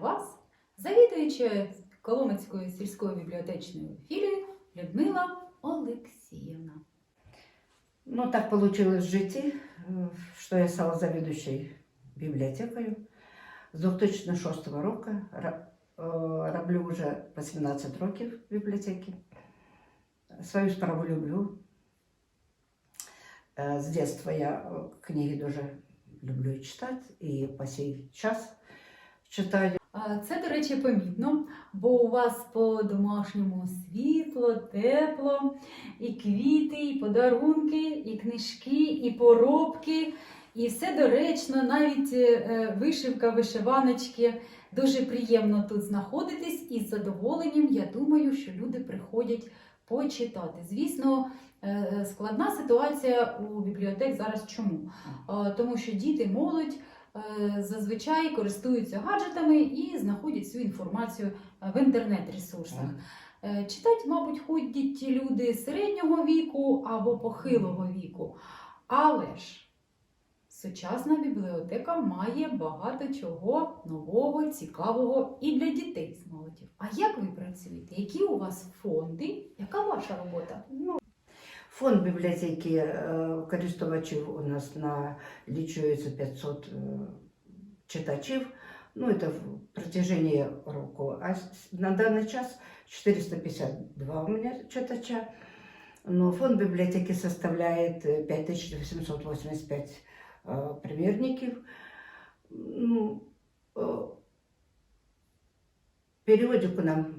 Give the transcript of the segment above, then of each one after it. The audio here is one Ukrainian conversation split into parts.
вас завідуюча Коломицькою сільською бібліотечною філією Людмила Олексіївна. Ну, так получилось в житті, е, що я стала завідуючою бібліотекою. З 2006 року ра- е, роблю вже 18 років в бібліотеці. Свою справу люблю. Е, З дитинства я е, книги дуже люблю читати і по сей час читаю. Це, до речі, помітно, бо у вас по-домашньому світло, тепло, і квіти, і подарунки, і книжки, і поробки, і все доречно, навіть е, вишивка, вишиваночки. Дуже приємно тут знаходитись і з задоволенням я думаю, що люди приходять почитати. Звісно, е, складна ситуація у бібліотек зараз чому? Е, Тому що діти, молодь е, зазвичай користуються гаджетами і знаходять всю інформацію е, в інтернет-ресурсах. Е, Читати, мабуть, ходять ті люди середнього віку або похилого віку. Але ж сучасна бібліотека має багато чого нового, цікавого і для дітей з молоді. А як ви працюєте? Які у вас фонди? Яка ваша робота? Ну, фонд бібліотеки е, користувачів у нас налічується 500 е, читачів. Ну, это в протяжении року. А с- на данный час 452 у меня читача. Но фонд библиотеки составляет э, 5885 э, примерників. Ну, э, периодику нам,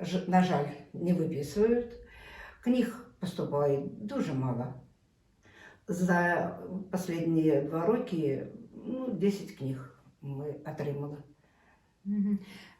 ж- на жаль, не виписують. Книг поступає дуже мало. За останні два роки ну, 10 книг ми отримали.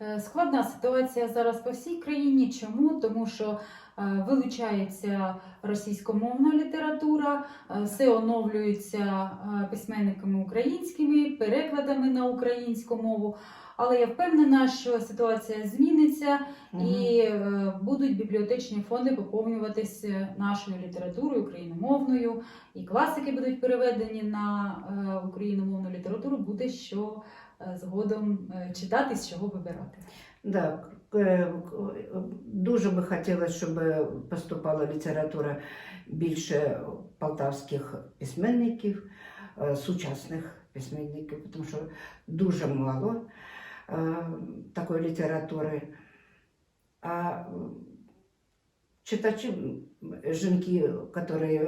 Е, Складна ситуація зараз по всій країні. Чому? Тому що е, вилучається російськомовна література, е, все оновлюється письменниками українськими, перекладами на українську мову. Але я впевнена, що ситуація зміниться і е, будуть бібліотечні фонди поповнюватися нашою літературою україномовною, і класики будуть переведені на е, україномовну літературу. Буде що е, згодом е, читати, з чого вибирати. Да, к- е, к- дуже би хотілося, щоб поступала література більше полтавських письменників, е, сучасних письменників, тому що дуже мало е, такої літератури. А е, читачі, м, жінки, які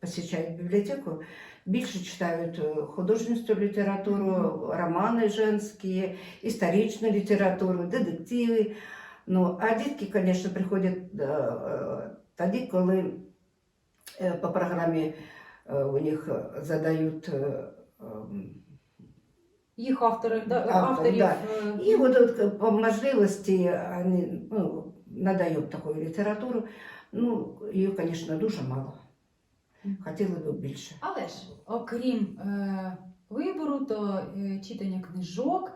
посещають бібліотеку, більше читають е, художественную літературу, романи женські, історичну літературу, детективи. Ну, а дітки, звісно, приходять е, е, тоді, коли по програмі е, у них задають. Е, Їх автори, да, авторів. да. е, И вот, вот по можливости они ну, надают такую литературу. Ну, ее, конечно, дуже мало. Хотіли б більше. Але ж, окрім е, вибору та е, читання книжок,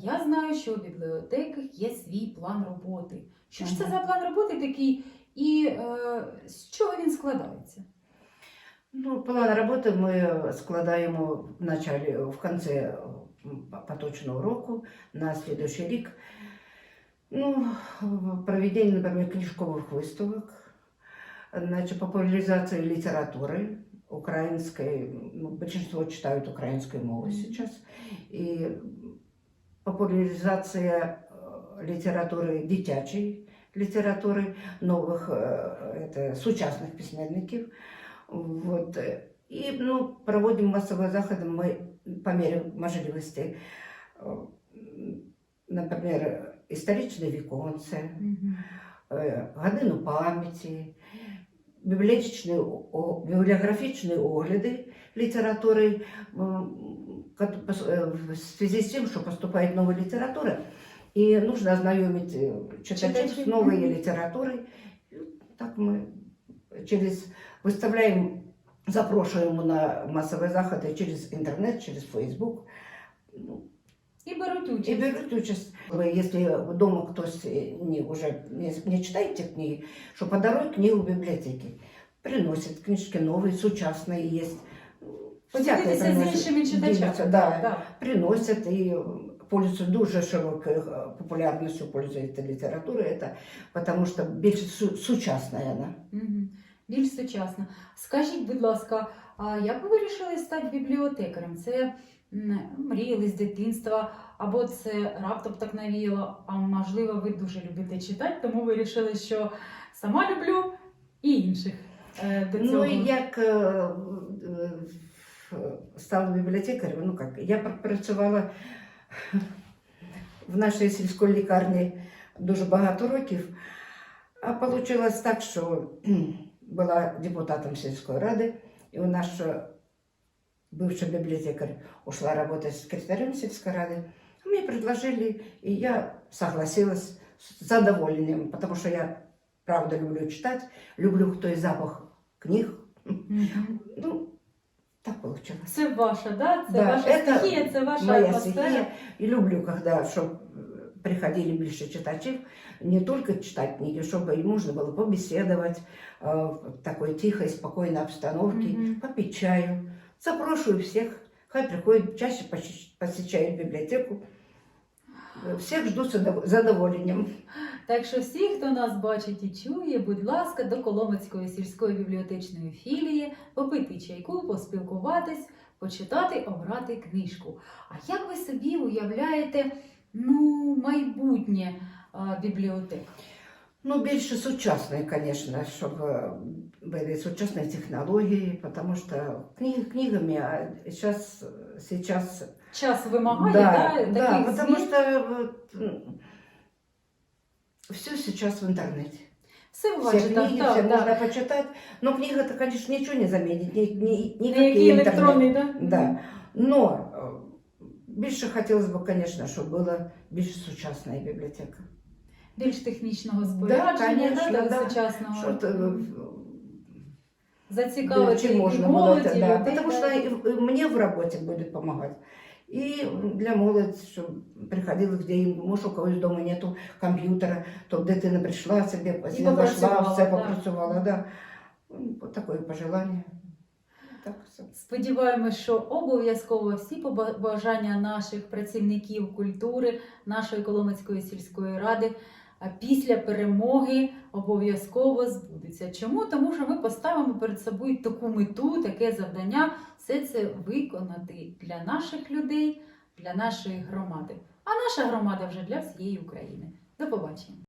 я знаю, що у бібліотеках є свій план роботи. Що ж це за план роботи такий, і е, з чого він складається? Ну, план роботи ми складаємо в началі, в кінці поточного року на слідуючий рік. Ну, проведення, наприклад, книжкових виставок, значит, популяризация литературы украинской, ну, большинство читают украинской мовой Мгм. сейчас, и популяризация э, литературы дитячей литературы, новых, э, это, сучасних письменників. Вот. э, І ну, проводимо масові заходи ми по мірі можливості. Е, Наприклад, історичне віконце, годину пам'яті, бібліографічні огляди літератури, е, в связи з тим, що поступає нова література, і нужно ознайомить е, читачів з новою літературою. Так ми через виставляємо, запрошуємо на масові заходи через інтернет, через Фейсбук. Ну, І беруть и участь. берут участь. Вы, Если дома кто-то не, уже не, не читает эти книги, что подаруй книгу в библиотеке. Приносят книжки новые, сучасные есть. Всякое Поділитися з приносят, іншими читачами. делятся, да, Да. приносят и пользується дуже широкою е, популярністю пользується література, це, тому що більш су- сучасна вона. Мгм. Більш сучасно. Скажіть, будь ласка, а як ви вирішили стати бібліотекарем? Це мріяли з дитинства, або це раптом так навіяло, а можливо, ви дуже любите читати, тому вирішили, що сама люблю і інших е, до цього. Ну, як е, стала бібліотекарем, ну як, я працювала в нашій сільській лікарні дуже багато років, а вийшло так, що кхм, була депутатом сільської ради, і у нас ще бывший библиотекарь ушла работать секретарем сельской рады. Мне предложили, и я согласилась с задоволением, потому что я правда люблю читать, люблю той запах книг. Мгм. Ну, так получилось. Це ваша, да? Це Да, ваша это стихія, це ваша Моя атмосфера. стихия. И люблю, когда чтоб приходили больше читачей, не только читать книги, чтобы им можно было побеседовать э, в такой тихой, спокойной обстановке, Мгм. попить чаю. Запрошую всех, хай приходят, чаще поси- посещают библиотеку. Э, Всех жду с задов- задоволением. Так що всі, хто нас бачить і чує, будь ласка, до Коломицької сільської бібліотечної філії, попити чайку, поспілкуватись, почитати, обрати книжку. А як ви собі уявляєте ну, майбутнє а, бібліотек? Ну, більше сучасної, конечно, чтобы были сучасные технологии, потому что книги книгами, а сейчас, сейчас Час вимагає, да, да, да, таких потому змін? что все сейчас в интернете. Все ви Все бачите, книги, так, все так, можно так. почитать. Но книга-то, конечно, ничего не заменит, ни, ни, никакие Який интернет. електронний, да? Да. Но э, більше хотелось бы, конечно, чтобы была більш сучасная библиотека. Більш технічного спорядження, конечно, да, так, да. сучасного. Что-то э, Зацікавити чем і можно было, молодь, это, і да, людей, потому да. что и- и мне в работе будет помогать. И для молоді, щоб приходили, де їм, може, у когось вдома нету комп'ютера, то дитина прийшла собі, зайшла, попрацювала, все да. попрацювала, да. Ну, от таке пожелання. Так. Сподіваємось, що обов'язково всі побажання наших працівників культури, нашої Коломицької сільської ради після перемоги обов'язково збудуться. Чому? Тому що ми поставимо перед собою таку мету, таке завдання все це виконати для наших людей, для нашої громади. А наша громада вже для всієї України. До побачення.